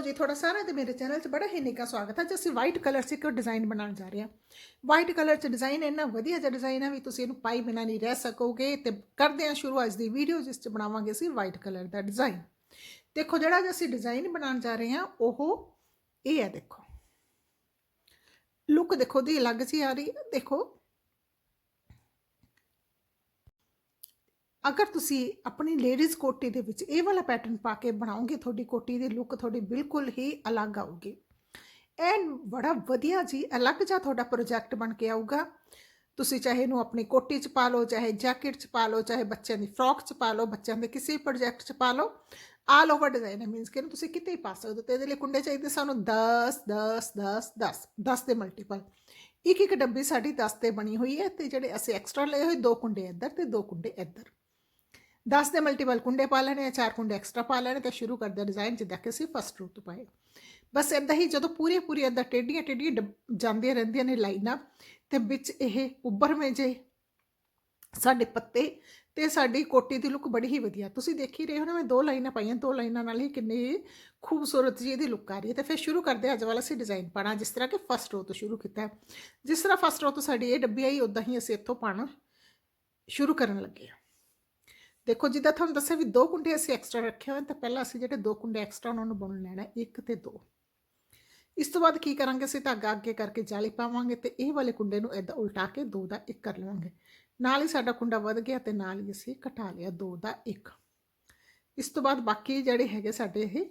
Hello ਜੀ, ਤੁਹਾਡਾ ਸਾਰਿਆਂ ਦਾ ਮੇਰੇ ਚੈਨਲ 'ਚ ਬੜਾ ਹੀ ਨਿੱਘਾ ਸਵਾਗਤ ਹੈ। ਅੱਜ ਅਸੀਂ ਵਾਈਟ ਕਲਰ 'ਚ ਇੱਕ ਡਿਜ਼ਾਈਨ ਬਣਾਉਣ ਜਾ ਰਹੇ ਹਾਂ। ਵਾਈਟ ਕਲਰ 'ਚ ਡਿਜ਼ਾਈਨ ਇੰਨਾ ਵਧੀਆ ਜਿਹਾ ਡਿਜ਼ਾਈਨ ਹੈ ਵੀ ਤੁਸੀਂ ਇਹਨੂੰ ਪਾਈ ਬਿਨਾਂ ਨਹੀਂ ਰਹਿ ਸਕੋਗੇ ਤੇ ਕਰਦੇ ਹਾਂ ਸ਼ੁਰੂ ਅੱਜ ਦੀ ਵੀਡੀਓ ਜਿਸ 'ਚ ਬਣਾਵਾਂਗੇ ਅਸੀਂ ਵਾਈਟ ਕਲਰ ਦਾ ਡਿਜ਼ਾਈਨ ਦੇਖੋ, ਜਿਹੜਾ ਅੱਜ ਅਸੀਂ ਡਿਜ਼ਾਈਨ ਬਣਾਉਣ ਜਾ ਰਹੇ ਹਾਂ, ਉਹ ਇਹ ਹੈ ਦੇਖੋ। ਲੁੱਕ ਦੇਖੋ ਦੀ ਅਲੱਗ ਸੀ ਆ ਰਹੀ ਦੇਖੋ ਅਗਰ ਤੁਸੀਂ ਆਪਣੀ ਲੇਡੀਜ਼ ਕੋਟੀ ਦੇ ਵਿੱਚ ਇਹ ਵਾਲਾ ਪੈਟਰਨ ਪਾ ਕੇ ਬਣਾਓਗੇ, ਤੁਹਾਡੀ ਕੋਟੀ ਦੀ ਲੁੱਕ ਤੁਹਾਡੀ ਬਿਲਕੁਲ ਹੀ ਅਲੱਗ ਆਊਗੀ। ਐਂਡ ਬੜਾ ਵਧੀਆ ਜੀ ਅਲੱਗ ਜਿਹਾ ਤੁਹਾਡਾ ਪ੍ਰੋਜੈਕਟ ਬਣ ਕੇ ਆਊਗਾ। ਤੁਸੀਂ ਚਾਹੇ ਇਹਨੂੰ ਆਪਣੀ ਕੋਟੀ 'ਚ ਪਾ ਲਓ, ਚਾਹੇ ਜੈਕਟ 'ਚ ਪਾ ਲਓ, ਚਾਹੇ ਬੱਚਿਆਂ ਦੀ ਫਰੋਕ 'ਚ ਪਾ ਲਓ, ਬੱਚਿਆਂ ਦੇ ਕਿਸੇ ਪ੍ਰੋਜੈਕਟ 'ਚ ਪਾ ਲਓ ਆਲ ਓਵਰ ਡਿਜ਼ਾਈਨ ਹੈ ਮੀਨਸ ਕਿ ਇਹਨੂੰ ਤੁਸੀਂ ਕਿਤੇ ਹੀ ਪਾ ਸਕਦੇ ਹੋ ਤੇ ਇਹਦੇ ਲਈ ਕੁੰਡੇ ਚਾਹੀਦੇ ਸਾਨੂੰ 10 10 10 10 10 ਦੇ ਮਲਟੀਪਲ ਇੱਕ ਇੱਕ ਡੱਬੀ ਸਾਡੀ 10 ਤੇ ਬਣੀ ਹੋਈ ਹੈ ਤੇ ਜਿਹੜੇ ਅਸੀਂ ਐਕਸਟਰਾ ਲਏ ਹੋਏ ਦੋ ਕੁੰਡੇ ਇੱਧਰ ਤੇ ਦੋ ਕੁੰਡੇ ਇੱਧਰ। 10 ਦੇ ਮਲਟੀਪਲ ਕੁੰਡੇ ਪਾ ਲੈਣੇ ਆ ਚਾਰ ਕੁੰਡੇ ਐਕਸਟਰਾ ਪਾ ਲੈਣੇ ਤੇ ਸ਼ੁਰੂ ਕਰਦੇ ਡਿਜ਼ਾਈਨ ਜਿੱਦਾਂ ਕਿ ਅਸੀਂ ਫਸਟ ਰੂ ਤੋਂ ਪਾਏ ਬਸ ਇਦਾਂ ਹੀ ਜਦੋਂ ਪੂਰੀ ਪੂਰੀ ਇਦਾਂ ਟੇਡੀਆਂ ਟੇਡੀਆਂ ਡੱਬ- ਜਾਂਦੀਆਂ ਰਹਿੰਦੀਆਂ ਨੇ ਲਾਈਨਾਂ ਤੇ ਵਿੱਚ ਇਹ ਉੱਭਰਵੇਂ ਜੇ ਸਾਡੇ ਪੱਤੇ ਤੇ ਸਾਡੀ ਕੋਟੀ ਦੀ ਲੁੱਕ ਬੜੀ ਹੀ ਵਧੀਆ ਤੁਸੀਂ ਦੇਖ ਹੀ ਰਹੇ ਹੋ ਨਾ ਮੈਂ ਦੋ ਲਾਈਨਾਂ ਪਾਈਆਂ ਦੋ ਲਾਈਨਾਂ ਨਾਲ ਹੀ ਕਿੰਨੀ ਖੂਬਸੂਰਤ ਜੀ ਇਹਦੀ ਲੁੱਕ ਆ ਰਹੀ ਹੈ ਤੇ ਫਿਰ ਸ਼ੁਰੂ ਕਰਦੇ ਹਾਂ ਅੱਜ ਵਾਲਾ ਅਸੀਂ ਡਿਜ਼ਾਈਨ ਪਾਣਾ ਜਿਸ ਤਰ੍ਹਾਂ ਕਿ ਫਸਟ ਰੋ ਤੋਂ ਸ਼ੁਰੂ ਕੀਤਾ ਜਿਸ ਤਰ੍ਹਾਂ ਫਸਟ ਰੋ ਤੋਂ ਸਾਡੀ ਇਹ ਡੱਬੀ ਆਈ ਉਦਾਂ ਹੀ ਅਸੀਂ ਇੱਥੋਂ ਪਾਣਾ ਸ਼ੁਰੂ ਕਰਨ ਲੱਗੇ ਹਾਂ ਦੇਖੋ, ਜਿੱਦਾਂ ਤੁਹਾਨੂੰ ਦੱਸਿਆ ਵੀ ਦੋ ਕੁੰਡੇ ਅਸੀਂ ਐਕਸਟਰਾ ਰੱਖੇ ਹੋਏ ਤਾਂ ਪਹਿਲਾਂ ਅਸੀਂ ਜਿਹੜੇ ਦੋ ਕੁੰਡੇ ਐਕਸਟਰਾ ਉਹਨਾਂ ਨੂੰ ਬੁਣ ਲੈਣਾ, ਇੱਕ ਤੇ ਦੋ। ਇਸ ਤੋਂ ਬਾਅਦ ਕੀ ਕਰਾਂਗੇ ਅਸੀਂ? ਧਾਗਾ ਅੱਗੇ ਕਰਕੇ ਜਾਲੀ ਪਾਵਾਂਗੇ ਤੇ ਇਹ ਵਾਲੇ ਕੁੰਡੇ ਨੂੰ ਇਦਾਂ ਉਲਟਾ ਕੇ ਦੋ ਦਾ ਇੱਕ ਕਰ ਲਵਾਂਗੇ। ਨਾਲ ਹੀ ਸਾਡਾ ਕੁੰਡਾ ਵੱਧ ਗਿਆ ਤੇ ਨਾਲ ਹੀ ਅਸੀਂ ਘਟਾ ਲਿਆ ਦੋ ਦਾ ਇੱਕ। ਇਸ ਤੋਂ ਬਾਅਦ ਬਾਕੀ ਜਿਹੜੇ ਹੈਗੇ ਸਾਡੇ ਇਹ,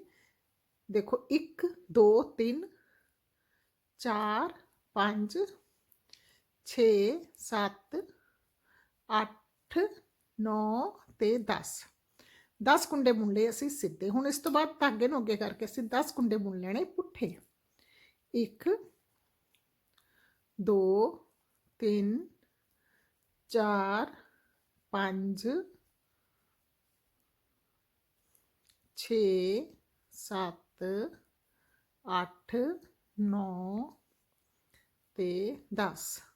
ਦੇਖੋ 1 2 3 4 5 6 7 8 9 ਤੇ 10 10 ਕੁੰਡੇ ਬੁਣ ਲਏ ਅਸੀਂ ਸਿੱਧੇ ਹੁਣ ਇਸ ਤੋਂ ਬਾਅਦ ਧਾਗੇ ਨੂੰ ਅੱਗੇ ਕਰਕੇ ਅਸੀਂ 10 ਕੁੰਡੇ ਬੁਣ ਲੈਣੇ ਪੁੱਠੇ 1 2 3 4 5 6 7 8 9 ਤੇ 10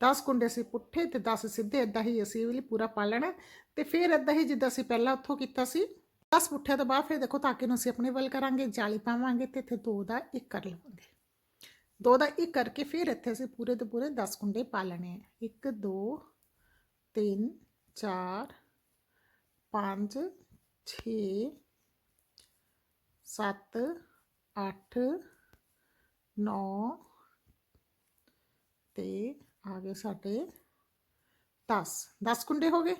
10 ਕੁੰਡੇ ਅਸੀਂ ਪੁੱਠੇ ਤੇ 10 ਸਿੱਧੇ ਇਦਾਂ ਹੀ ਅਸੀਂ ਇਹ ਵੀ ਪੂਰਾ ਪਾ ਲੈਣਾ। ਤੇ ਫਿਰ ਇਦਾਂ ਹੀ ਜਿੱਦਾਂ ਅਸੀਂ ਪਹਿਲਾਂ ਉੱਥੋਂ ਕੀਤਾ ਸੀ 10 ਪੁੱਠੇ ਤੋਂ ਬਾਅਦ ਫਿਰ ਦੇਖੋ ਤਾਕੇ ਨੂੰ ਅਸੀਂ ਆਪਣੇ ਵੱਲ ਕਰਾਂਗੇ, ਜਾਲੀ ਪਾਵਾਂਗੇ ਤੇ ਇੱਥੇ 2 ਦਾ 1 ਕਰ ਲਵਾਂਗੇ। 2 ਦਾ 1 ਕਰਕੇ ਫਿਰ ਇੱਥੇ ਅਸੀਂ ਪੂਰੇ ਦੇ ਪੂਰੇ 10 ਕੁੰਡੇ ਪਾ ਲੈਣੇ ਆ। 1 2 3 4 5 6 7 8 9 ਤੇ ਆ ਗਏ ਸਾਡੇ 10 10 ਕੁੰਡੇ ਹੋ ਗਏ?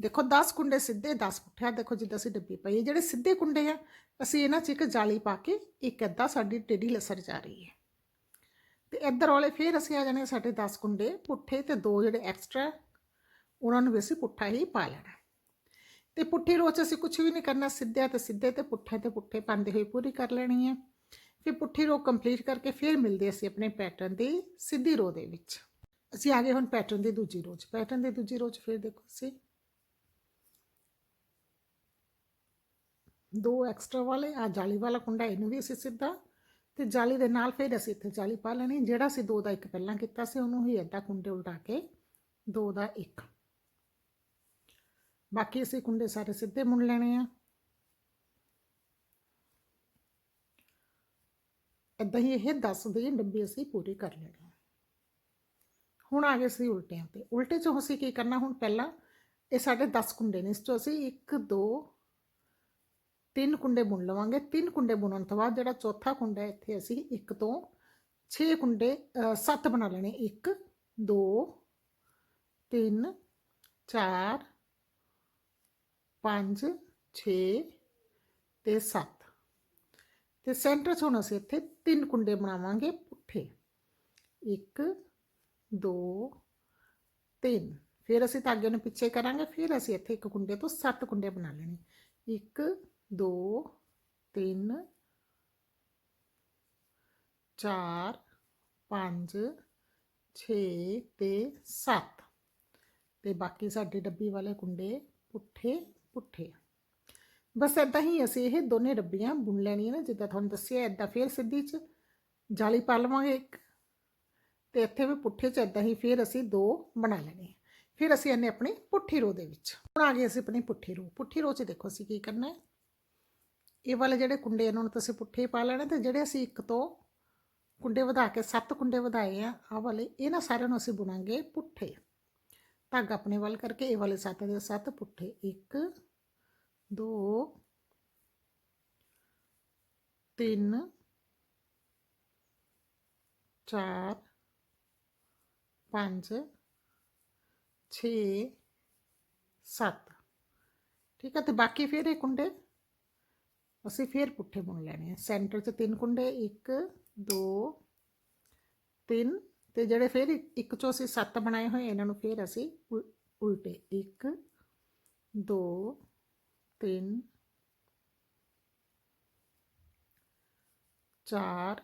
ਦੇਖੋ 10 ਕੁੰਡੇ ਸਿੱਧੇ 10 ਪੁੱਠਿਆ ਦੇਖੋ, ਜਿੱਦਾਂ ਅਸੀਂ ਡੱਬੀ ਪਈ ਜਿਹੜੇ ਸਿੱਧੇ ਕੁੰਡੇ ਆ, ਅਸੀਂ ਇਹਨਾਂ 'ਚ ਇੱਕ ਜਾਲੀ ਪਾ ਕੇ ਇੱਕ ਅੱਧਾ ਸਾਡੀ ਟੇਢੀ ਲਸਰ ਜਾ ਰਹੀ ਹੈ। ਤੇ ਇੱਧਰ ਵਾਲੇ ਫਿਰ ਅਸੀਂ ਆ ਜਾਣੇ ਸਾਡੇ 10 ਕੁੰਡੇ ਪੁੱਠੇ ਤੇ ਦੋ ਜਿਹੜੇ ਐਕਸਟਰਾ ਉਹਨਾਂ ਨੂੰ ਵੀ ਅਸੀਂ ਪੁੱਠਾ ਹੀ ਪਾ ਲੈਣਾ। ਤੇ ਪੁੱਠੀ ਰੋ 'ਚ ਅਸੀਂ ਕੁਝ ਵੀ ਨਹੀਂ ਕਰਨਾ। ਸਿੱਧਿਆ ਤੇ ਸਿੱਧੇ ਤੇ ਪੁੱਠੇ ਤੇ ਪੁੱਠੇ ਪਾਉਂਦੇ ਹੋਏ ਪੂਰੀ ਕਰ ਲੈਣੀ ਹੈ। ਫਿਰ ਪੁੱਠੀ ਰੋ ਕੰਪਲੀਟ ਕਰਕੇ ਫਿਰ ਮਿਲਦੇ ਅਸੀਂ ਆਪਣੇ ਪੈਟਰਨ ਦੀ ਸਿੱਧੀ ਰੋ ਦੇ ਵਿੱਚ। ਅਸੀਂ ਆ ਗਏ ਹੁਣ ਪੈਟਰਨ ਦੀ ਦੂਜੀ ਰੋ 'ਚ। ਪੈਟਰਨ ਦੀ ਦੂਜੀ ਰੋ 'ਚ ਫਿਰ ਦੇਖੋ ਅਸੀਂ ਦੋ ਐਕਸਟਰਾ ਵਾਲੇ ਆ ਜਾਲੀ ਵਾਲਾ ਕੁੰਡਾ, ਇਹਨੂੰ ਵੀ ਅਸੀਂ ਸਿੱਧਾ ਤੇ ਜਾਲੀ ਦੇ ਨਾਲ ਫਿਰ ਅਸੀਂ ਇੱਥੇ ਜਾਲੀ ਪਾ ਲੈਣੀ ਜਿਹੜਾ ਅਸੀਂ ਦੋ ਦਾ ਇੱਕ ਪਹਿਲਾਂ ਕੀਤਾ ਸੀ, ਉਹਨੂੰ ਹੀ ਏਦਾਂ ਕੁੰਡੇ ਉਲਟਾ ਕੇ ਦੋ ਦਾ ਇੱਕ। ਬਾਕੀ ਅਸੀਂ ਕੁੰਡੇ ਸਾਰੇ ਸਿੱਧੇ ਮੁੜ ਲੈਣੇ ਆ। ਇਦਾਂ ਹੀ ਇਹ 10 ਦੀ ਡੱਬੀ ਅਸੀਂ ਪੂਰੀ ਕਰ ਲੈਣੀ ਹੁਣ ਆ ਗਏ ਸੀ ਉਲਟਿਆਂ ਤੇ। ਉਲਟੇ ਚੋਂ ਅਸੀਂ ਕੀ ਕਰਨਾ? ਹੁਣ ਪਹਿਲਾਂ ਇਹ ਸਾਡੇ 10 ਕੁੰਡੇ ਨੇ, ਇਸ ਚੋਂ ਅਸੀਂ 1 2 ਤਿੰਨ ਕੁੰਡੇ ਬੁਣ ਲਵਾਂਗੇ। ਤਿੰਨ ਕੁੰਡੇ ਬੁਣਨ ਤੋਂ ਬਾਅਦ ਜਿਹੜਾ ਚੌਥਾ ਕੁੰਡਾ ਇੱਥੇ ਅਸੀਂ 1 ਤੋਂ 6 ਕੁੰਡੇ 7 ਬਣਾ ਲੈਣੇ। 1 2 3 4 5 6 ਤੇ 7 ਤੇ ਸੈਂਟਰ 'ਚ ਹੁਣ ਅਸੀਂ ਇੱਥੇ ਤਿੰਨ ਕੁੰਡੇ ਬਣਾਵਾਂਗੇ ਪੁੱਠੇ। 1 2 3 ਫਿਰ ਅਸੀਂ ਧਾਗੇ ਨੂੰ ਪਿੱਛੇ ਕਰਾਂਗੇ, ਫਿਰ ਅਸੀਂ ਇੱਥੇ ਇੱਕ ਕੁੰਡੇ ਤੋਂ ਸੱਤ ਕੁੰਡੇ ਬਣਾ ਲੈਣੇ। 1 2 3 4 5 6 ਤੇ 7 ਤੇ ਬਾਕੀ ਸਾਡੇ ਡੱਬੀ ਵਾਲੇ ਕੁੰਡੇ ਪੁੱਠੇ ਪੁੱਠੇ ਬਸ ਇਦਾਂ ਹੀ ਅਸੀਂ ਇਹ ਦੋਨੇ ਡੱਬੀਆਂ ਬੁਣ ਲੈਣੀਆਂ ਨੇ, ਜਿੱਦਾਂ ਤੁਹਾਨੂੰ ਦੱਸਿਆ ਇਦਾਂ ਫੇਰ ਸਿੱਧੀ ਚ ਜਾਲੀ ਪਾ ਲਵਾਂਗੇ ਇੱਕ। ਤੇ ਇੱਥੇ ਵੀ ਪੁੱਠੇ ਚ ਇਦਾਂ ਹੀ ਫੇਰ ਅਸੀਂ ਦੋ ਬਣਾ ਲੈਣੇ ਫਿਰ ਅਸੀਂ ਇਹਨੇ ਆਪਣੀ ਪੁੱਠੀ ਰੋ ਦੇ ਵਿੱਚ। ਹੁਣ ਆ ਗਏ ਅਸੀਂ ਆਪਣੀ ਪੁੱਠੀ ਰੋ। ਪੁੱਠੀ ਰੋ ਚ ਦੇਖੋ ਅਸੀਂ ਕੀ ਕਰਨਾ ਹੈ। ਇਹ ਵਾਲੇ ਜਿਹੜੇ ਕੁੰਡੇ ਇਹਨਾਂ ਨੂੰ ਤੁਸੀਂ ਪੁੱਠੇ ਪਾ ਲੈਣੇ ਤੇ ਜਿਹੜੇ ਅਸੀਂ ਇੱਕ ਤੋਂ ਕੁੰਡੇ ਵਧਾ ਕੇ ਸੱਤ ਕੁੰਡੇ ਵਧਾਏ ਆ, ਆਹ ਵਾਲੇ, ਇਹਨਾਂ ਸਾਰਿਆਂ ਨੂੰ ਅਸੀਂ ਬੁਣਾਂਗੇ ਪੁੱਠੇ। ਧਾਗਾ ਆਪਣੇ ਵੱਲ ਕਰਕੇ ਇਹ ਵਾਲੇ ਸੱਤ ਦੇ ਸੱਤ, ਪੁੱਠੇ 1 2 3 4 5 6 7 ਠੀਕ ਹੈ ਤੇ ਬਾਕੀ ਫਿਰ ਇਹ ਕੁੰਡੇ ਅਸੀਂ ਫਿਰ ਪੁੱਠੇ ਬੁਣ ਲੈਣੇ ਆ। ਸੈਂਟਰ 'ਚ ਤਿੰਨ ਕੁੰਡੇ 1 2 3 ਤੇ ਜਿਹੜੇ ਫਿਰ ਇੱਕ- ਇੱਕ ਚੋਂ ਅਸੀਂ ਸੱਤ ਬਣਾਏ ਹੋਏ ਇਹਨਾਂ ਨੂੰ ਫਿਰ ਅਸੀਂ ਉਲ- ਉਲਟੇ। 1 2 3 4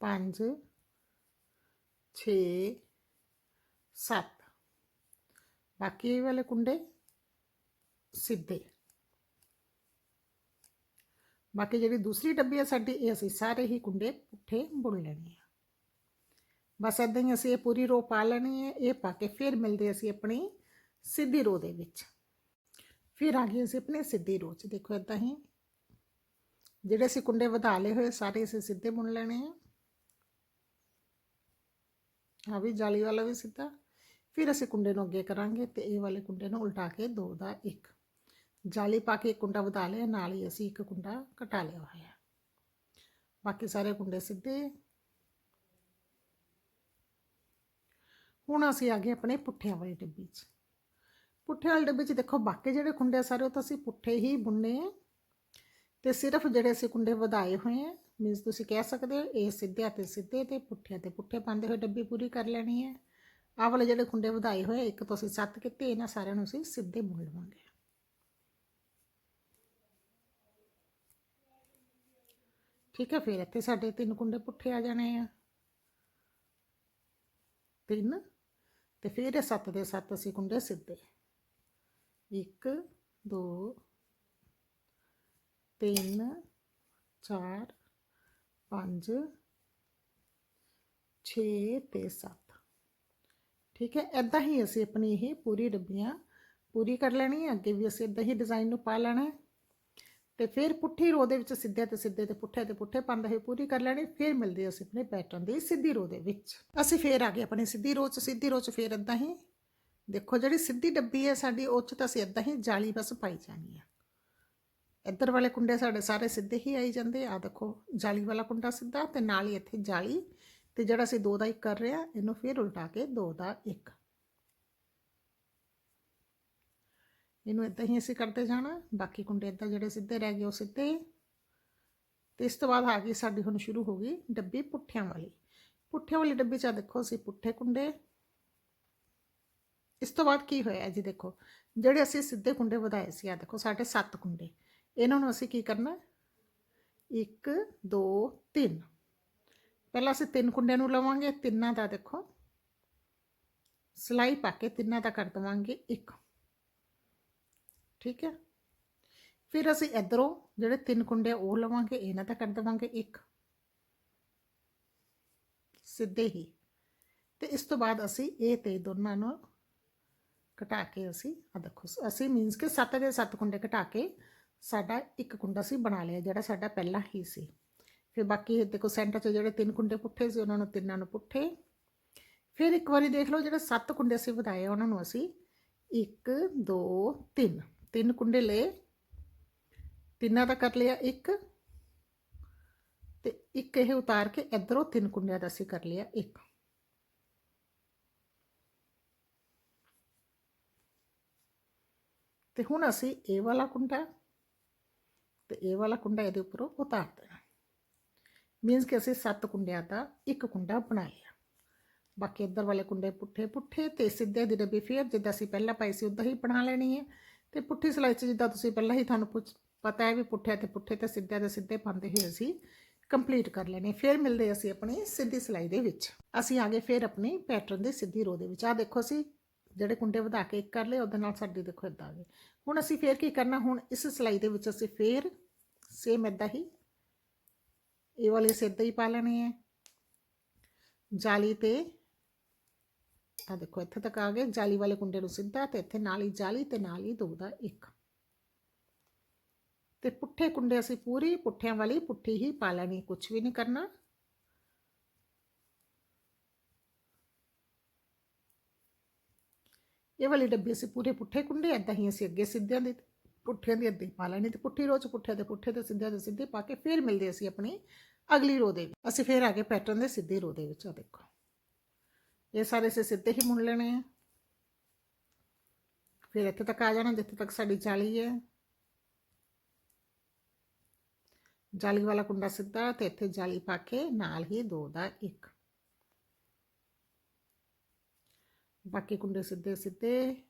5 6 7 ਬਾਕੀ ਇਹ ਵਾਲੇ ਕੁੰਡੇ ਸਿੱਧੇ ਬਾਕੀ ਜਿਹੜੀ ਦੂਸਰੀ ਡੱਬੀ ਹੈ ਸਾਡੀ ਇਹ ਅਸੀਂ ਸਾਰੇ ਹੀ ਕੁੰਡੇ ਪੁੱਠੇ ਬੁਣ ਲੈਣੇ ਆ ਬਸ ਏਦਾਂ ਹੀ ਅਸੀਂ ਇਹ ਪੂਰੀ ਰੋ ਪਾ ਲੈਣੀ ਹੈ ਇਹ ਪਾ ਕੇ ਫਿਰ ਮਿਲਦੇ ਅਸੀਂ ਆਪਣੀ ਸਿੱਧੀ ਰੋ ਦੇ ਵਿੱਚ ਫਿਰ ਆ ਗਏ ਅਸੀਂ ਆਪਣੇ ਸਿੱਧੀ ਰੋ ਦੇਖੋ ਏਦਾਂ ਹੀ, ਜਿਹੜੇ ਅਸੀਂ ਕੁੰਡੇ ਵਧਾ ਲਏ ਹੋਏ, ਸਾਰੇ ਅਸੀਂ ਸਿੱਧੇ ਬੁਣ ਲੈਣੇ ਆ। ਆ ਵੀ ਜਾਲੀ ਵਾਲਾ ਵੀ ਸਿੱਧਾ। ਫਿਰ ਅਸੀਂ ਕੁੰਡੇ ਨੂੰ ਅੱਗੇ ਕਰਾਂਗੇ ਤੇ ਇਹ ਵਾਲੇ ਕੁੰਡੇ ਨੂੰ ਉਲਟਾ ਕੇ ਦੋ ਦਾ ਇੱਕ। ਜਾਲੀ ਪਾ ਕੇ ਇੱਕ ਕੁੰਡਾ ਵਧਾ ਲਿਆ, ਨਾਲ ਹੀ ਅਸੀਂ ਇੱਕ ਕੁੰਡਾ ਘਟਾ ਲਿਆ ਹੋਇਆ। ਬਾਕੀ ਸਾਰੇ ਕੁੰਡੇ ਸਿੱਧੇ। ਹੁਣ ਅਸੀਂ ਆ ਗਏ ਆਪਣੇ ਪੁੱਠਿਆਂ ਵਾਲੀ ਡੱਬੀ 'ਚ। ਪੁੱਠੇ ਵਾਲੇ ਡੱਬੇ 'ਚ ਦੇਖੋ, ਬਾਕੀ ਜਿਹੜੇ ਕੁੰਡੇ ਸਾਰੇ ਉਹ ਤਾਂ ਅਸੀਂ ਪੁੱਠੇ ਹੀ ਬੁਣਨੇ ਆ। ਤੇ ਸਿਰਫ ਜਿਹੜੇ ਅਸੀਂ ਕੁੰਡੇ ਵਧਾਏ ਹੋਏ ਆ ਮੀਨਸ ਤੁਸੀਂ ਕਹਿ ਸਕਦੇ ਹੋ ਇਹ ਸਿੱਧੇ ਤੇ ਸਿੱਧੇ ਤੇ ਪੁੱਠਿਆਂ ਤੇ ਪੁੱਠੇ ਪਾਉਂਦੇ ਹੋਏ ਡੱਬੀ ਪੂਰੀ ਕਰ ਲੈਣੀ ਹੈ। ਆਹ ਵਾਲੇ ਜਿਹੜੇ ਕੁੰਡੇ ਵਧਾਏ ਹੋਏ ਇੱਕ ਤੋਂ ਅਸੀਂ ਸੱਤ ਕੀਤੇ, ਇਹਨਾਂ ਸਾਰਿਆਂ ਨੂੰ ਅਸੀਂ ਸਿੱਧੇ ਬੁਣ ਲਵਾਂਗੇ। ਠੀਕ ਹੈ, ਫਿਰ ਇੱਥੇ ਸਾਡੇ ਤਿੰਨ ਕੁੰਡੇ ਪੁੱਠੇ ਆ ਜਾਣੇ ਆ। ਤਿੰਨ? ਤੇ ਫਿਰ ਇਹ ਸੱਤ ਦੇ ਸੱਤ ਅਸੀਂ ਕੁੰਡੇ ਸਿੱਧੇ। 1 2 3 4 5 6 ਤੇ 7 ਠੀਕ ਹੈ? ਐਦਾਂ ਹੀ ਅਸੀਂ ਆਪਣੀ ਇਹ ਪੂਰੀ ਡੱਬੀਆਂ ਪੂਰੀ ਕਰ ਲੈਣੀ ਹੈ। ਅੱਗੇ ਵੀ ਅਸੀਂ ਇਦਾਂ ਹੀ ਡਿਜ਼ਾਈਨ ਨੂੰ ਪਾ ਲੈਣਾ ਹੈ। ਤੇ ਫਿਰ ਪੁੱਠੀ ਰੋ ਦੇ ਵਿੱਚ ਸਿੱਧੇ ਤੇ ਸਿੱਧੇ ਤੇ ਪੁੱਠੇ ਤੇ ਪੁੱਠੇ ਪਾਉਂਦੇ ਹੋਏ ਪੂਰੀ ਕਰ ਲੈਣੀ, ਫਿਰ ਮਿਲਦੇ ਅਸੀਂ ਆਪਣੇ ਪੈਟਰਨ ਦੀ ਸਿੱਧੀ ਰੋ ਦੇ ਵਿੱਚ। ਅਸੀਂ ਫਿਰ ਆ ਗਏ ਆਪਣੀ ਸਿੱਧੀ ਰੋ 'ਚ, ਸਿੱਧੀ ਰੋ 'ਚ ਫੇਰ ਇਦਾਂ ਹੀ ਦੇਖੋ, ਜਿਹੜੀ ਸਿੱਧੀ ਡੱਬੀ ਹੈ ਸਾਡੀ, ਉਹ 'ਚ ਤਾਂ ਅਸੀਂ ਇਦਾਂ ਹੀ ਜਾਲੀ ਬਸ ਪਾਈ ਜਾਣੀ ਆ। ਇੱਧਰ ਵਾਲੇ ਕੁੰਡੇ ਸਾਡੇ ਸਾਰੇ ਸਿੱਧੇ ਹੀ ਆਈ ਜਾਂਦੇ ਆ। ਦੇਖੋ, ਜਾਲੀ ਵਾਲਾ ਕੁੰਡਾ ਸਿੱਧਾ ਤੇ ਨਾਲ ਹੀ ਇੱਥੇ ਜਾਲੀ। ਤੇ ਜਿਹੜਾ ਅਸੀਂ ਦੋ ਦਾ ਇੱਕ ਕਰ ਰਹੇ ਆ, ਇਹਨੂੰ ਫਿਰ ਉਲਟਾ ਕੇ ਦੋ ਦਾ ਇੱਕ। ਇਹਨੂੰ ਇਦਾਂ ਹੀ ਅਸੀਂ ਕਰਦੇ ਜਾਣਾ। ਬਾਕੀ ਕੁੰਡੇ ਇਦਾਂ ਜਿਹੜੇ ਸਿੱਧੇ ਰਹਿ ਗਏ, ਉਹ ਸਿੱਧੇ। ਤੇ ਇਸ ਤੋਂ ਬਾਅਦ ਆ ਗਈ ਸਾਡੀ ਹੁਣ ਸ਼ੁਰੂ ਹੋ ਗਈ ਡੱਬੀ ਪੁੱਠਿਆਂ ਵਾਲੀ। ਪੁੱਠਿਆਂ ਵਾਲੀ ਡੱਬੀ 'ਚ ਆ ਦੇਖੋ ਅਸੀਂ ਪੁੱਠੇ ਕੁੰਡੇ। ਇਸ ਤੋਂ ਬਾਅਦ ਕੀ ਹੋਇਆ ਜੀ ਦੇਖੋ, ਜਿਹੜੇ ਅਸੀਂ ਸਿੱਧੇ ਕੁੰਡੇ ਵਧਾਏ ਸੀ ਆ ਦੇਖੋ ਸਾਡੇ 7 ਕੁੰਡੇ, ਇਹਨਾਂ ਨੂੰ ਅਸੀਂ ਕੀ ਕਰਨਾ? 1 2 3 ਪਹਿਲਾਂ ਅਸੀਂ ਤਿੰਨ ਕੁੰਡਿਆਂ ਨੂੰ ਲਵਾਂਗੇ, ਤਿੰਨਾਂ ਦਾ ਦੇਖੋ, ਸਲਾਈ ਪਾ ਕੇ ਤਿੰਨਾਂ ਦਾ ਕਰ ਦਵਾਂਗੇ 1 ਠੀਕ ਹੈ? ਫਿਰ ਅਸੀਂ ਇਧਰੋਂ ਜਿਹੜੇ ਤਿੰਨ ਕੁੰਡੇ ਆ, ਉਹ ਲਵਾਂਗੇ, ਇਹਨਾਂ ਦਾ ਕਰ ਦਵਾਂਗੇ 1 ਸਿੱਧੇ ਹੀ। ਤੇ ਇਸ ਤੋਂ ਬਾਅਦ ਅਸੀਂ ਇਹ ਤੇ ਦੋਨਾਂ ਨੂੰ ਘਟਾ ਕੇ ਅਸੀਂ ਆ ਦੇਖੋ, ਅਸੀਂ ਮੀਨਸ ਕਿ 7 ਦੇ 7 ਕੁੰਡੇ ਘਟਾ ਕੇ ਸਾਡਾ ਇੱਕ ਕੁੰਡਾ ਸੀ ਬਣਾ ਲਿਆ, ਜਿਹੜਾ ਸਾਡਾ ਪਹਿਲਾਂ ਹੀ ਸੀ। ਫਿਰ ਬਾਕੀ ਦੇਖੋ ਸੈਂਟਰ 'ਚ ਜਿਹੜੇ ਤਿੰਨ ਕੁੰਡੇ ਪੁੱਠੇ ਸੀ, ਉਹਨਾਂ ਨੂੰ ਤਿੰਨਾਂ ਨੂੰ ਪੁੱਠੇ। ਫਿਰ ਇੱਕ ਵਾਰੀ ਦੇਖ ਲਓ, ਜਿਹੜੇ ਸੱਤ ਕੁੰਡੇ ਅਸੀਂ ਵਧਾਏ, ਉਹਨਾਂ ਨੂੰ ਅਸੀਂ 1 2 3 ਤਿੰਨ ਕੁੰਡੇ ਲਏ। ਤਿੰਨਾਂ ਦਾ ਕਰ ਲਿਆ ਇੱਕ। ਤੇ ਇੱਕ ਇਹ ਉਤਾਰ ਕੇ ਇਧਰੋਂ ਤਿੰਨ ਕੁੰਡਿਆਂ ਦਾ ਅਸੀਂ ਕਰ ਲਿਆ ਇੱਕ। ਤੇ ਹੁਣ ਅਸੀਂ ਇਹ ਵਾਲਾ ਕੁੰਡਾ ਤੇ ਇਹ ਵਾਲਾ ਕੁੰਡਾ ਇਹਦੇ ਉੱਪਰੋਂ ਉਤਾਰ ਦੇਣਾ। ਮੀਨਸ ਕਿ ਅਸੀਂ ਸੱਤ ਕੁੰਡਿਆਂ ਦਾ ਇੱਕ ਕੁੰਡਾ ਬਣਾ ਲਿਆ ਬਾਕੀ ਇੱਧਰ ਵਾਲੇ ਕੁੰਡੇ ਪੁੱਠੇ ਪੁੱਠੇ ਤੇ ਸਿੱਧੇ ਦੀ ਡੱਬੀ ਫੇਰ ਜਿੱਦਾਂ ਅਸੀਂ ਪਹਿਲਾਂ ਪਾਈ ਸੀ ਉਦਾਂ ਹੀ ਬਣਾ ਲੈਣੀ ਹੈ। ਤੇ ਪੁੱਠੀ ਸਿਲਾਈ 'ਚ ਜਿੱਦਾਂ ਤੁਸੀਂ ਪਹਿਲਾਂ ਹੀ ਤੁਹਾਨੂੰ ਪੁੱਛ ਪਤਾ ਹੈ ਵੀ ਪੁੱਠੇ ਤੇ ਪੁੱਠੇ ਤੇ ਸਿੱਧੇ ਤੇ ਸਿੱਧੇ ਪਾਉਂਦੇ ਹੋਏ ਅਸੀਂ ਕੰਪਲੀਟ ਕਰ ਲੈਣੇ। ਫਿਰ ਮਿਲਦੇ ਅਸੀਂ ਆਪਣੀ ਸਿੱਧੀ ਸਿਲਾਈ ਦੇ ਵਿੱਚ। ਅਸੀਂ ਆਗੇ ਫਿਰ ਆਪਣੀ ਪੈਟਰਨ ਦੇ ਸਿੱਧੀ ਰੋ ਦੇ ਵਿੱਚ। ਆ ਦੇਖੋ ਅਸੀਂ ਜਿਹੜੇ ਕੁੰਡੇ ਵਧਾ ਕੇ ਇੱਕ ਕਰ ਲਏ, ਉਹਦੇ ਨਾਲ ਸਾਡੀ ਦੇਖੋ ਇਦਾਂ ਆ ਗਏ ਹੁਣ ਅਸੀਂ ਫੇਰ ਕੀ ਕਰਨਾ? ਹੁਣ ਇਸ ਸਲਾਈ ਦੇ ਵਿੱਚ ਅਸੀਂ ਫੇਰ ਸੇਮ ਇਦਾਂ ਹੀ ਇਹ ਵਾਲੇ ਸਿੱਧਾ ਹੀ ਪਾ ਲੈਣੇ ਹੈ ਜਾਲੀ ਤੇ ਆ ਦੇਖੋ, ਇੱਥੇ ਤੱਕ ਆ ਗਏ। ਜਾਲੀ ਵਾਲੇ ਕੁੰਡੇ ਨੂੰ ਸਿੱਧਾ ਤੇ ਇੱਥੇ ਨਾਲ ਹੀ ਜਾਲੀ ਤੇ ਨਾਲ ਹੀ ਦੋ ਦਾ ਇੱਕ। ਤੇ ਪੁੱਠੇ ਕੁੰਡੇ ਅਸੀਂ ਪੂਰੀ ਪੁੱਠਿਆਂ ਵਾਲੀ ਪੁੱਠੀ ਹੀ ਪਾ ਲੈਣੀ ਕੁਝ ਵੀ ਨਹੀਂ ਕਰਨਾ। ਵਾਲੀ ਡੱਬੀ ਅਸੀਂ ਪੂਰੇ ਪੁੱਠੇ ਕੁੰਡੇ ਏਦਾਂ ਹੀ ਅਸੀਂ ਅੱਗੇ ਸਿੱਧਿਆਂ ਦੇ ਪੁੱਠਿਆਂ ਦੀ ਅੱਧੀ ਪਾ ਲੈਣੀ ਤੇ ਪੁੱਠੀ ਰੋਜ਼ ਪੁੱਠੇ ਦੇ ਪੁੱਠੇ ਤੇ ਸਿੱਧਿਆਂ ਦੇ ਸਿੱਧੇ ਪਾ ਕੇ ਫਿਰ ਮਿਲਦੇ ਅਸੀਂ ਆਪਣੀ ਅਗਲੀ ਰੋ ਦੇ ਅਸੀਂ ਫਿਰ ਆ ਗਏ ਪੈਟਰਨ ਦੇ ਸਿੱਧੇ ਰੋ ਦੇ ਵਿੱਚ ਆ ਦੇਖੋ। ਇਹ ਸਾਰੇ ਅਸੀਂ ਸਿੱਧੇ ਹੀ ਮੁੜ ਲੈਣੇ ਆ। ਫਿਰ ਇੱਥੇ ਤੱਕ ਆ ਜਾਣਾ, ਜਿੱਥੇ ਤੱਕ ਸਾਡੀ ਜਾਲੀ ਹੈ। ਜਾਲੀ ਵਾਲਾ ਕੁੰਡਾ ਸਿੱਧਾ ਤੇ ਇੱਥੇ ਜਾਲੀ ਪਾ ਕੇ ਨਾਲ ਹੀ ਦੋ ਦਾ ਇੱਕ। ਬਾਕੀ ਕੁੰਡੇ ਸਿੱਧੇ ਸਿੱਧੇ।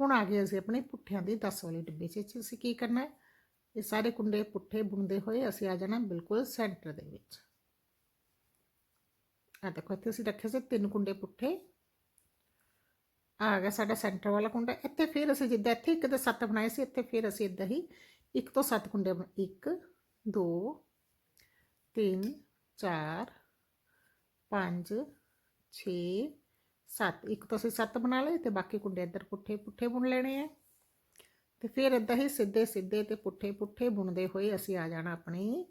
ਹੁਣ ਆ ਗਏ ਅਸੀਂ ਆਪਣੇ ਪੁੱਠਿਆਂ ਦੀ 10 ਵਾਲੀ ਡੱਬੇ 'ਚ। ਅਸੀਂ ਕੀ ਕਰਨਾ ਹੈ? ਇਹ ਸਾਰੇ ਕੁੰਡੇ ਪੁੱਠੇ ਬੁਣਦੇ ਹੋਏ ਅਸੀਂ ਆ ਜਾਣਾ ਬਿਲਕੁਲ ਸੈਂਟਰ ਦੇ ਵਿੱਚ। ਆ ਦੇਖੋ, ਇੱਥੇ ਅਸੀਂ ਰੱਖੇ ਸੀ ਤਿੰਨ ਕੁੰਡੇ ਪੁੱਠੇ। ਆ ਗਿਆ ਸਾਡਾ ਸੈਂਟਰ ਵਾਲਾ ਕੁੰਡਾ। ਇੱਥੇ ਫਿਰ ਅਸੀਂ ਜਿੱਦਾਂ ਇੱਥੇ ਇੱਕ ਦੇ ਸੱਤ ਬਣਾਏ ਸੀ, ਇੱਥੇ ਫਿਰ ਅਸੀਂ ਇਦਾਂ ਹੀ ਇੱਕ ਤੋਂ ਸੱਤ ਕੁੰਡੇ ਬਣਾ- ਇੱਕ, ਦੋ, ਤਿੰਨ, ਚਾਰ, ਪੰਜ, ਛੇ ਸੱਤ, ਇੱਕ ਤੋਂ ਅਸੀਂ ਸੱਤ ਬਣਾ ਲਏ ਤੇ ਬਾਕੀ ਕੁੰਡੇ ਇੱਧਰ ਪੁੱਠੇ ਪੁੱਠੇ ਬੁਣ ਲੈਣੇ ਆ। ਤੇ ਫਿਰ ਇਦਾਂ ਹੀ ਸਿੱਧੇ ਸਿੱਧੇ ਤੇ ਪੁੱਠੇ ਪੁੱਠੇ ਬੁਣਦੇ ਹੋਏ ਅਸੀਂ ਆ ਜਾਣਾ ਆਪਣੀ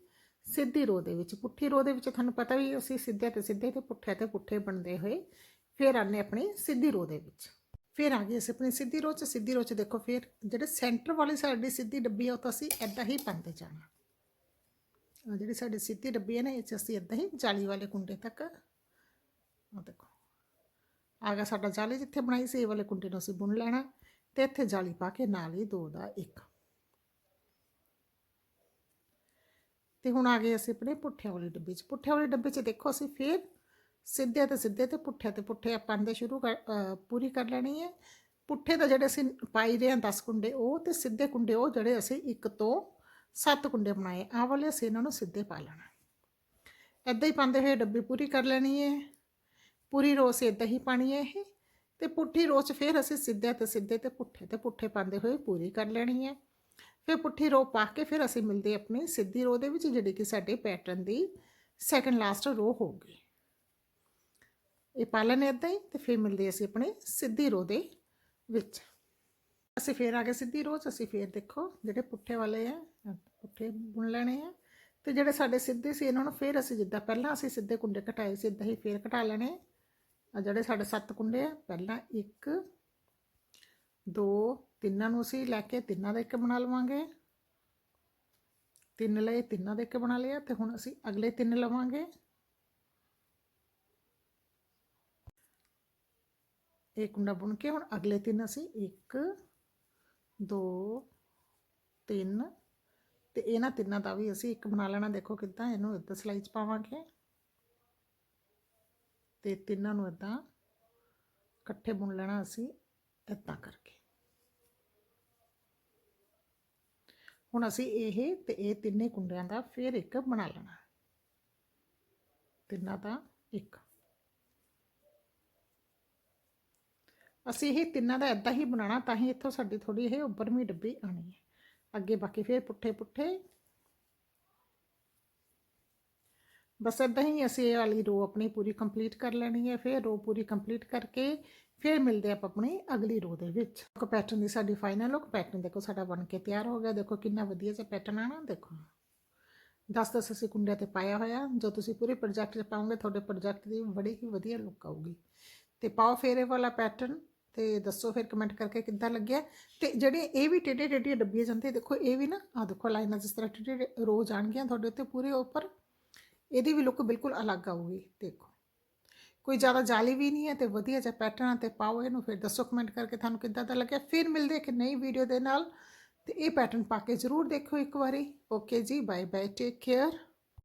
ਸਿੱਧੀ ਰੋ ਦੇ ਵਿੱਚ। ਪੁੱਠੀ ਰੋ ਦੇ ਵਿੱਚ ਤੁਹਾਨੂੰ ਪਤਾ ਵੀ ਅਸੀਂ ਸਿੱਧੇ ਤੇ ਸਿੱਧੇ ਤੇ ਪੁੱਠੇ ਤੇ ਪੁੱਠੇ ਬਣਦੇ ਹੋਏ ਫਿਰ ਆਨੇ ਆਪਣੀ ਸਿੱਧੀ ਰੋ ਦੇ ਵਿੱਚ। ਫਿਰ ਆ ਗਏ ਅਸੀਂ ਆਪਣੀ ਸਿੱਧੀ ਰੋ ਚ। ਸਿੱਧੀ ਰੋ ਚ ਦੇਖੋ ਫਿਰ ਜਿਹੜੇ ਸੈਂਟਰ ਵਾਲੀ ਸਾਡੀ ਸਿੱਧੀ ਡੱਬੀ ਆ ਉਹ ਤਾਂ ਅਸੀਂ ਇਦਾਂ ਹੀ ਪਾਉਂਦੇ ਜਾਣਾ। ਆ ਜਿਹੜੀ ਸਾਡੀ ਸਿੱਧੀ ਡੱਬੀ ਹੈ ਨਾ, ਇਹ ਚ ਅਸੀਂ ਇਦਾਂ ਹੀ ਜਾਲੀ ਵਾਲੇ ਕੁੰਡੇ ਤੱਕ ਆ ਦੇਖੋ। ਆ ਗਿਆ ਸਾਡਾ ਜਾਲੀ ਜਿੱਥੇ ਬਣਾਈ ਸੀ, ਇਹ ਵਾਲੇ ਕੁੰਡੇ ਨੂੰ ਅਸੀਂ ਬੁਣ ਲੈਣਾ ਤੇ ਇੱਥੇ ਜਾਲੀ ਪਾ ਕੇ ਨਾਲ ਹੀ ਦੋ ਦਾ ਇੱਕ। ਤੇ ਹੁਣ ਆ ਗਏ ਅਸੀਂ ਆਪਣੇ ਪੁੱਠਿਆਂ ਵਾਲੀ ਡੱਬੇ 'ਚ। ਪੁੱਠਿਆਂ ਵਾਲੇ ਡੱਬੇ 'ਚ ਦੇਖੋ ਅਸੀਂ ਫੇਰ ਸਿੱਧੇ ਤੇ ਸਿੱਧੇ ਤੇ ਪੁੱਠੇ ਤੇ ਪੁੱਠੇ ਆਪਾਂ ਦੇ ਸ਼ੁਰੂ ਕਰ ਪੂਰੀ ਕਰ ਲੈਣੀ ਹੈ। ਪੁੱਠੇ ਤਾਂ ਜਿਹੜੇ ਅਸੀਂ ਪਾਈ ਰਹੇ ਹਾਂ 10 ਕੁੰਡੇ, ਉਹ ਤੇ ਸਿੱਧੇ ਕੁੰਡੇ, ਉਹ ਜਿਹੜੇ ਅਸੀਂ ਇੱਕ ਤੋਂ 7 ਕੁੰਡੇ ਬਣਾਏ, ਆਹ ਵਾਲੇ ਅਸੀਂ ਇਹਨਾਂ ਨੂੰ ਸਿੱਧੇ ਪਾ ਲੈਣਾ। ਐਦਾਂ ਹੀ ਪਾਉਂਦੇ ਹੋਏ ਡੱਬੀ ਪੂਰੀ ਕਰ ਲੈਣੀ ਹੈ। ਪੂਰੀ ਰੋ ਅਸੀਂ ਇਦਾਂ ਹੀ ਪਾਣੀ ਹੈ ਇਹ, ਤੇ ਪੁੱਠੀ ਰੋ 'ਚ ਫਿਰ ਅਸੀਂ ਸਿੱਧੇ ਤੇ ਸਿੱਧੇ ਤੇ ਪੁੱਠੇ ਤੇ ਪੁੱਠੇ ਪਾਉਂਦੇ ਹੋਏ ਪੂਰੀ ਕਰ ਲੈਣੀ ਹੈ। ਫਿਰ ਪੁੱਠੀ ਰੋ ਪਾ ਕੇ ਫਿਰ ਅਸੀਂ ਮਿਲਦੇ ਆਪਣੀ ਸਿੱਧੀ ਰੋ ਦੇ ਵਿੱਚ, ਜਿਹੜੀ ਕਿ ਸਾਡੇ ਪੈਟਰਨ ਦੀ ਸੈਕੰਡ ਲਾਸਟ ਰੋ ਹੋਊਗੀ। ਇਹ ਪਾ ਲੈਣੇ ਇਦਾਂ ਹੀ, ਤੇ ਫਿਰ ਮਿਲਦੇ ਅਸੀਂ ਆਪਣੀ ਸਿੱਧੀ ਰੋ ਦੇ ਵਿੱਚ। ਅਸੀਂ ਫਿਰ ਆ ਗਏ ਸਿੱਧੀ ਰੋ 'ਚ ਅਸੀਂ ਫਿਰ ਦੇਖੋ ਜਿਹੜੇ ਪੁੱਠੇ ਵਾਲੇ ਆ, ਪੁੱਠੇ ਬੁਣ ਲੈਣੇ ਆ। ਤੇ ਜਿਹੜੇ ਸਾਡੇ ਸਿੱਧੇ ਸੀ, ਇਹਨਾਂ ਨੂੰ ਫਿਰ ਅਸੀਂ ਜਿੱਦਾਂ ਪਹਿਲਾਂ ਅਸੀਂ ਸਿੱਧੇ ਕੁੰਡੇ ਘਟਾਏ ਸੀ ਇਦਾਂ ਹੀ ਫਿਰ ਘਟਾ ਲੈਣੇ ਆ ਜਿਹੜੇ ਸਾਡੇ ਸੱਤ ਕੁੰਡੇ ਆ, ਪਹਿਲਾਂ 1 2 ਤਿੰਨਾਂ ਨੂੰ ਅਸੀਂ ਲੈ ਕੇ ਤਿੰਨਾਂ ਦਾ ਇੱਕ ਬਣਾ ਲਵਾਂਗੇ। ਤਿੰਨ ਲਏ, ਤਿੰਨਾਂ ਦਾ ਇੱਕ ਬਣਾ ਲਿਆ ਤੇ ਹੁਣ ਅਸੀਂ ਅਗਲੇ ਤਿੰਨ ਲਵਾਂਗੇ। ਇਹ ਕੁੰਡਾ ਬੁਣ ਕੇ ਹੁਣ ਅਗਲੇ ਤਿੰਨ ਅਸੀਂ 1 2 3 ਤੇ ਇਹਨਾਂ ਤਿੰਨਾਂ ਦਾ ਵੀ ਅਸੀਂ ਇੱਕ ਬਣਾ ਲੈਣਾ। ਦੇਖੋ ਕਿੱਦਾਂ ਇਹਨੂੰ ਇੱਧਰ ਸਲਾਈ 'ਚ ਪਾਵਾਂਗੇ। ਤੇ ਤਿੰਨਾਂ ਨੂੰ ਇਦਾਂ ਇਕੱਠੇ ਬੁਣ ਲੈਣਾ ਅਸੀਂ ਇਦਾਂ ਕਰਕੇ। ਹੁਣ ਅਸੀਂ ਇਹ ਤੇ ਇਹ ਤਿੰਨੇ ਕੁੰਡਿਆਂ ਦਾ ਫਿਰ ਇੱਕ ਬਣਾ ਲੈਣਾ। ਤਿੰਨਾਂ ਦਾ ਇੱਕ। ਅਸੀਂ ਇਹ ਤਿੰਨਾਂ ਦਾ ਇਦਾਂ ਹੀ ਬਣਾਉਣਾ ਤਾਂ ਹੀ ਇੱਥੋਂ ਸਾਡੀ ਥੋੜੀ ਇਹ ਉੱਪਰਵੀਂ ਡੱਬੀ ਆਣੀ ਹੈ। ਅੱਗੇ ਬਾਕੀ ਫਿਰ ਪੁੱਠੇ ਪੁੱਠੇ ਬਸ ਇਦਾਂ ਹੀ ਅਸੀਂ ਇਹ ਵਾਲੀ ਰੋ ਆਪਣੀ ਪੂਰੀ ਕੰਪਲੀਟ ਕਰ ਲੈਣੀ ਹੈ, ਫਿਰ ਰੋ ਪੂਰੀ ਕੰਪਲੀਟ ਕਰਕੇ ਫਿਰ ਮਿਲਦੇ ਆਪਾਂ ਆਪਣੀ ਅਗਲੀ ਰੋ ਦੇ ਵਿੱਚ। ਕੋ ਪੈਟਰਨ ਦੀ ਸਾਡੀ ਫਾਈਨਲ ਲੁੱਕ ਪੈਟਰਨ ਦੇਖੋ ਸਾਡਾ ਬਣ ਕੇ ਤਿਆਰ ਹੋ ਗਿਆ। ਦੇਖੋ ਕਿੰਨਾ ਵਧੀਆ ਜਿਹਾ ਪੈਟਰਨ ਆਣਾ ਦੇਖੋ। 10 10 ਅਸੀਂ ਕੁੰਡਿਆਂ ਤੇ ਪਾਇਆ ਹੋਇਆ। ਜੋ ਤੁਸੀਂ ਪੂਰੇ ਪ੍ਰੋਜੈਕਟ 'ਚ ਪਾਉਂਗੇ ਤੁਹਾਡੇ ਪ੍ਰੋਜੈਕਟ ਦੀ ਬੜੀ ਹੀ ਵਧੀਆ ਲੁੱਕ ਆਊਗੀ। ਤੇ ਪਾਓ ਫੇਰੇ ਵਾਲਾ ਪੈਟਰਨ ਤੇ ਦੱਸੋ ਫਿਰ ਕਮੈਂਟ ਕਰਕੇ ਕਿੱਦਾਂ ਲੱਗਿਆ। ਤੇ ਜਿਹੜੇ ਇਹ ਵੀ ਟੇਡੇ ਟੇਡੇ ਡੱਬੀਆਂ ਜਾਂਦੇ, ਦੇਖੋ ਇਹ ਵੀ ਨਾ ਆ ਦੇਖੋ ਲਾਈਨਾਂ ਜਿਸ ਤਰ੍ਹਾਂ ਟੇਡੇ ਰੋ ਜਾਣਗੀਆਂ ਤੁਹਾਡੇ ਉੱਤੇ ਪੂਰੇ ਉੱਪਰ। ਇਹਦੀ ਵੀ ਲੁੱਕ ਬਿਲਕੁਲ ਅਲੱਗ ਆਊਗੀ, ਦੇਖੋ। ਕੋਈ ਜ਼ਿਆਦਾ ਜਾਲੀ ਵੀ ਨਹੀਂ ਹੈ ਤੇ ਵਧੀਆ ਜਿਹਾ ਪੈਟਰਨ ਤੇ ਪਾਓ ਇਹਨੂੰ, ਫਿਰ ਦੱਸੋ ਕਮੈਂਟ ਕਰਕੇ ਤੁਹਾਨੂੰ ਕਿੱਦਾਂ ਦਾ ਲੱਗਿਆ, ਫਿਰ ਮਿਲਦੇ ਇੱਕ ਨਈ ਵੀਡੀਓ ਦੇ ਨਾਲ। ਤੇ ਇਹ ਪੈਟਰਨ ਪਾ ਕੇ ਜ਼ਰੂਰ ਦੇਖੋ ਇੱਕ ਵਾਰੀ। ਓਕੇ ਜੀ ਬਾਏ ਬਾਏ ਟੇਕ ਕੇਅਰ